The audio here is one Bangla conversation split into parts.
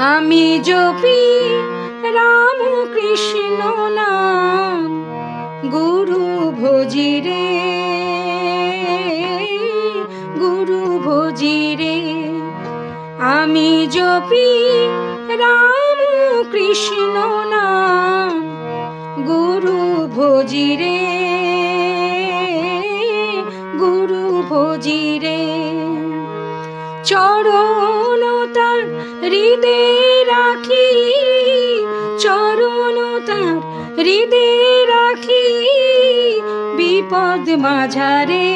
আমি জপি রাম কৃষ্ণ নাম গুরু ভজিরে গুরু ভজিরে আমি জপি রাম কৃষ্ণ নাম গুরু ভজিরে গুরু ভজিরে চরণ তার হৃদে রাখি, চরণ তার হৃদে রাখি, বিপদ মাঝারে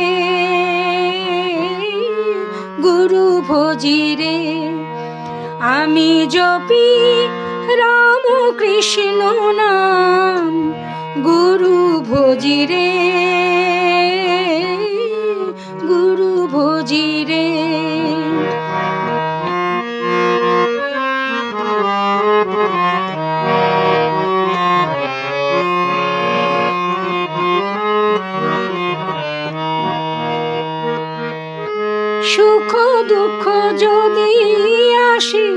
গুরু ভজিরে। আমি জপি রাম কৃষ্ণ নাম, গুরু ভজিরে গুরু ভজিরে। সুখ দুঃখ যদি আসে,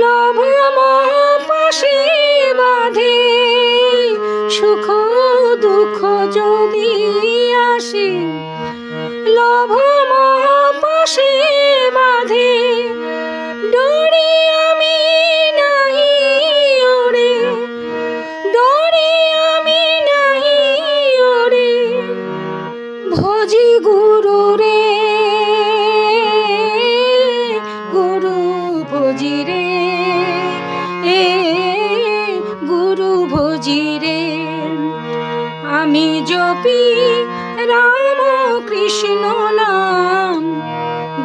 লোভ পাশে বাঁধে। সুখ দুঃখ যদি আসে, লোভ পাশে বাঁধে। ডরি আমি নাহি ওরে, ডরি আমি নাহি ওরে। ভজি গুরু রে রে এ গুরু ভোজি রে। আমি জপি রাম কৃষ্ণ নাম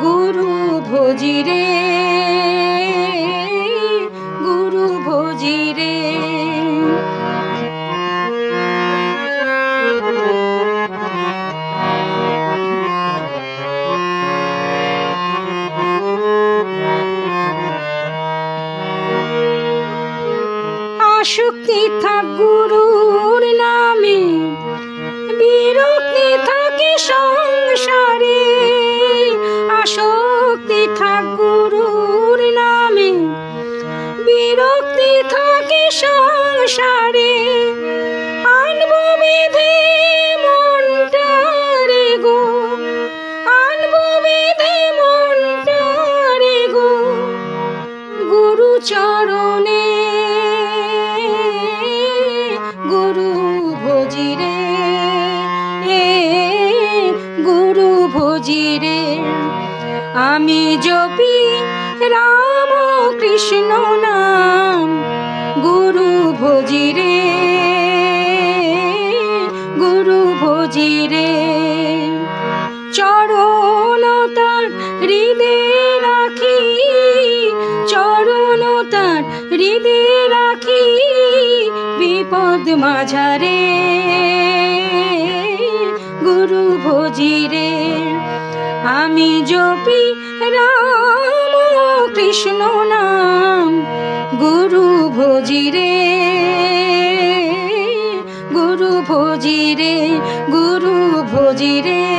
গুরু ভোজি রে। আসক্তি থাক গুরুর নামে বিরতি থাকে সংসারে। আসক্তি থাক গুরুর নামে বিরক্তি থাকে সংসারে। ভজিরে আমি জপি রাম কৃষ্ণ নাম, গুরু ভজিরে গুরু ভজিরে। চরণ তার হৃদে রাখি, চরণ তার হৃদে রাখি, বিপদ মাঝারে। গুরু ভজিরে আমি জপি রাম কৃষ্ণ নাম গুরু ভজিরে গুরু ভজিরে গুরু ভজিরে